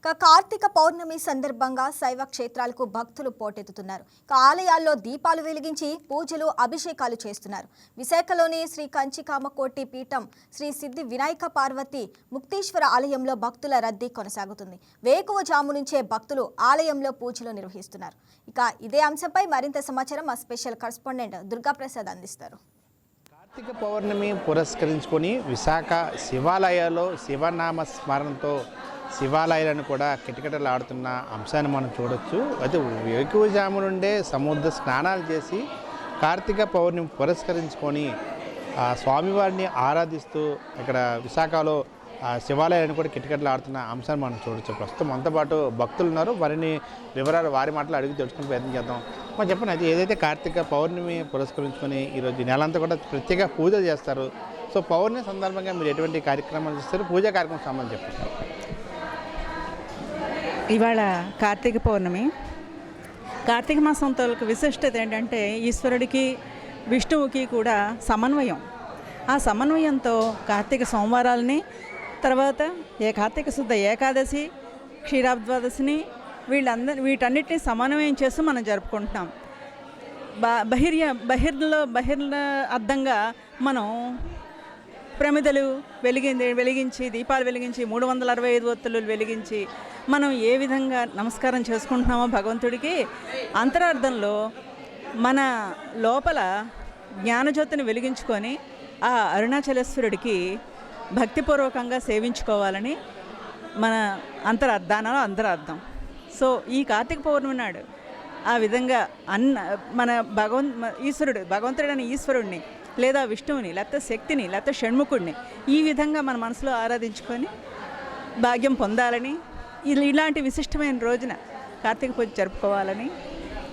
ఇక కార్తీక పౌర్ణమి సందర్భంగా శైవ క్షేత్రాలకు భక్తులు పోటెత్తుతున్నారు. ఇక ఆలయాల్లో దీపాలు వెలిగించి పూజలు అభిషేకాలు చేస్తున్నారు. విశాఖలోని శ్రీ కంచికామకోటి పీఠం శ్రీ సిద్ధి వినాయక పార్వతి ముక్తేశ్వర ఆలయంలో భక్తుల రద్దీ కొనసాగుతుంది. వేకువజాము నుంచే భక్తులు ఆలయంలో పూజలు నిర్వహిస్తున్నారు. ఇక ఇదే అంశంపై మరింత సమాచారం మా స్పెషల్ కరస్పాండెంట్ దుర్గాప్రసాద్ అందిస్తారు. కార్తీక పౌర్ణమి పురస్కరించుకొని విశాఖ శివాలయాల్లో శివనామ స్మరణతో శివాలయాలను కూడా కిటకిటలాడుతున్న అంశాన్ని మనం చూడొచ్చు. అయితే వేకువజాము నుండే సముద్ర స్నానాలు చేసి కార్తీక పౌర్ణమి పురస్కరించుకొని ఆ స్వామివారిని ఆరాధిస్తూ ఇక్కడ విశాఖలో శివాలయాన్ని కూడా కిటకిటలాడుతున్న అంశాన్ని మనం చూడొచ్చు. ప్రస్తుతం మనతో పాటు భక్తులు ఉన్నారు వారిని వివరాలు వారి మాటలు అడిగి తెలుసుకుని ప్రయత్నం చేద్దాం. మనం చెప్పండి అది ఏదైతే కార్తీక పౌర్ణమి పురస్కరించుకొని ఈరోజు నెలంతా కూడా ప్రత్యేక పూజలు చేస్తారు సో పౌర్ణమి సందర్భంగా మీరు ఎటువంటి కార్యక్రమాలు చేస్తారు? పూజా కార్యక్రమం సంబంధించి చెప్పండి. ఇవాళ కార్తీక పౌర్ణమి. కార్తీక మాసం తోలకు విశిష్టత ఏంటంటే ఈశ్వరుడికి విష్ణువుకి కూడా సమన్వయం. ఆ సమన్వయంతో కార్తీక సోమవారాలని తర్వాత ఏ కార్తీక శుద్ధ ఏకాదశి క్షీరాబ్ద్వాదశిని వీళ్ళందరి వీటన్నిటిని సమన్వయం చేస్తూ మనం జరుపుకుంటున్నాం. బ బహిర్య బహిర్లో బహిర్ల అర్థంగా మనం ప్రమిదలు వెలిగి వెలిగించి దీపాలు వెలిగించి మూడు వందల అరవై ఐదు ఒత్తులు వెలిగించి మనం ఏ విధంగా నమస్కారం చేసుకుంటున్నామో భగవంతుడికి అంతరార్థంలో మన లోపల జ్ఞానజ్యోతిని వెలిగించుకొని ఆ అరుణాచలేశ్వరుడికి భక్తిపూర్వకంగా సేవించుకోవాలని మన అంతరార్థానలో అంతరార్థం. సో ఈ కార్తీక పౌర్ణమి నాడు ఆ విధంగా అన్న మన భగవం ఈశ్వరుడు భగవంతుడైన ఈశ్వరుడిని లేదా విష్ణువుని లేకపోతే శక్తిని లేకపోతే షణ్ముఖుడిని ఈ విధంగా మన మనసులో ఆరాధించుకొని భాగ్యం పొందాలని ఇలాంటి విశిష్టమైన రోజున కార్తీక పూజ జరుపుకోవాలని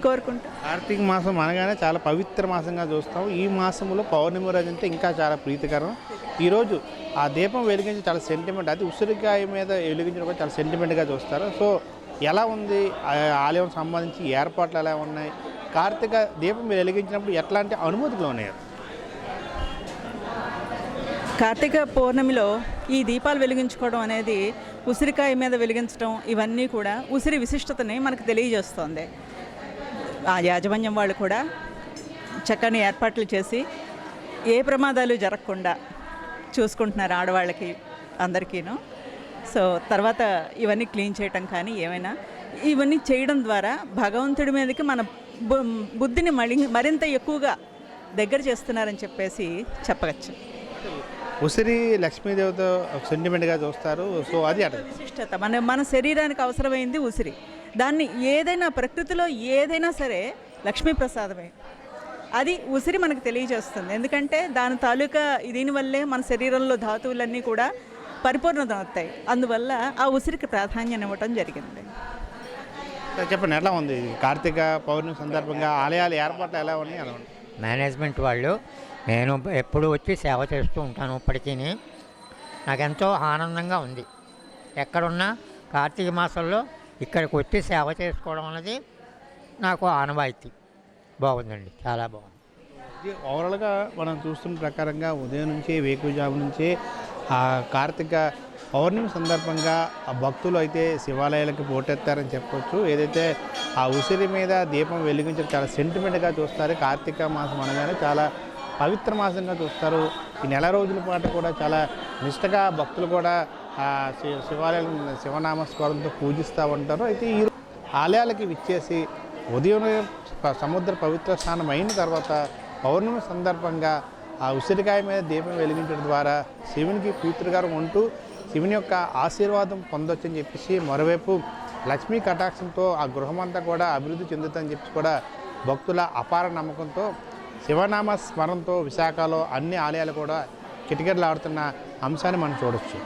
కోరుకుంటూ. కార్తీక మాసం అనగానే చాలా పవిత్ర మాసంగా చూస్తాం ఈ మాసంలో పౌర్ణమి రోజు అంటే ఇంకా చాలా ప్రీతికరం. ఈరోజు ఆ దీపం వెలిగించి చాలా సెంటిమెంట్ అది ఉసిరికాయ మీద వెలిగించడం కూడా చాలా సెంటిమెంట్గా చూస్తారు. సో ఎలా ఉంది? ఆ ఆలయం సంబంధించి ఏర్పాట్లు ఎలా ఉన్నాయి? కార్తీక దీపం మీరు వెలిగించినప్పుడు ఎట్లాంటి అనుమతులు ఉన్నాయి? కార్తీక పౌర్ణమిలో ఈ దీపాలు వెలిగించుకోవడం అనేది ఉసిరికాయ మీద వెలిగించడం ఇవన్నీ కూడా ఉసిరి విశిష్టతని మనకు తెలియజేస్తోంది. ఆ యాజమాన్యం వాళ్ళు కూడా చక్కని ఏర్పాట్లు చేసి ఏ ప్రమాదాలు జరగకుండా చూసుకుంటున్నారు ఆడవాళ్ళకి అందరికీను. సో తర్వాత ఇవన్నీ క్లీన్ చేయటం కానీ ఏమైనా ఇవన్నీ చేయడం ద్వారా భగవంతుడి మీదకి మన బు- బుద్ధిని మరింత ఎక్కువగా దగ్గర చేస్తున్నారని చెప్పేసి చెప్పవచ్చు ఉసిరి లక్ష్మీదేవితో సెంటిమెంట్గా చూస్తారు. సో అది అట విశిష్టత. మన మన శరీరానికి అవసరమైంది ఉసిరి. దాన్ని ఏదైనా ప్రకృతిలో ఏదైనా సరే లక్ష్మీ ప్రసాదమే. అది ఉసిరి మనకు తెలియజేస్తుంది. ఎందుకంటే దాని తాలూకా దీనివల్లే మన శరీరంలో ధాతువులన్నీ కూడా పరిపూర్ణత అవుతాయి అందువల్ల ఆ ఉసిరికి ప్రాధాన్యం ఇవ్వటం జరిగింది. చెప్పండి ఎలా ఉంది? ఇది కార్తీక పౌర్ణమి సందర్భంగా ఆలయాల ఏర్పాట్లు ఎలా ఉన్నాయి? మేనేజ్మెంట్ వాళ్ళు నేను ఎప్పుడు వచ్చి సేవ చేస్తూ ఉంటాను ఇప్పటికీ నాకెంతో ఆనందంగా ఉంది. ఎక్కడున్నా కార్తీక మాసంలో ఇక్కడికి వచ్చి సేవ చేసుకోవడం అనేది నాకు ఆనవాయితీ. బాగుందండి. చాలా బాగుంది. ఇది ఓవరాల్గా మనం చూస్తున్న ప్రకారంగా ఉదయం నుంచి వేకుజాము నుంచి ఆ కార్తీక పౌర్ణమి సందర్భంగా ఆ భక్తులు అయితే శివాలయాలకు పోటెత్తారని చెప్పొచ్చు. ఏదైతే ఆ ఉసిరి మీద దీపం వెలిగించడం చాలా సెంటిమెంట్గా చూస్తారు కార్తీక మాసం అనగానే చాలా పవిత్ర మాసంగా చూస్తారు. ఈ నెల రోజుల పాటు కూడా చాలా నిష్టగా భక్తులు కూడా శి- శివాలయం శివనామస్మరణతో పూజిస్తూ ఉంటారు. అయితే ఈ ఆలయాలకి విచ్చేసి ఉదయం సముద్ర పవిత్ర స్నానం అయిన తర్వాత పౌర్ణమి సందర్భంగా ఆ ఉసిరికాయ మీద దీపం వెలిగించడం ద్వారా శివునికి కూతురుగారు ఉంటూ శివుని యొక్క ఆశీర్వాదం పొందొచ్చని చెప్పేసి మరోవైపు లక్ష్మీ కటాక్షంతో ఆ గృహమంతా కూడా అభివృద్ధి చెందుతుందని చెప్పి కూడా భక్తుల అపార నమ్మకంతో శివనామ స్మరణతో విశాఖలో అన్ని ఆలయాలు కూడా కిటకిటలాడుతున్న అంశాన్ని మనం చూడొచ్చు.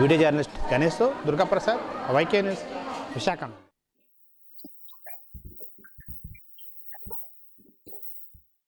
Video journalist Ganesh Durgaprasad Y K news Visakha.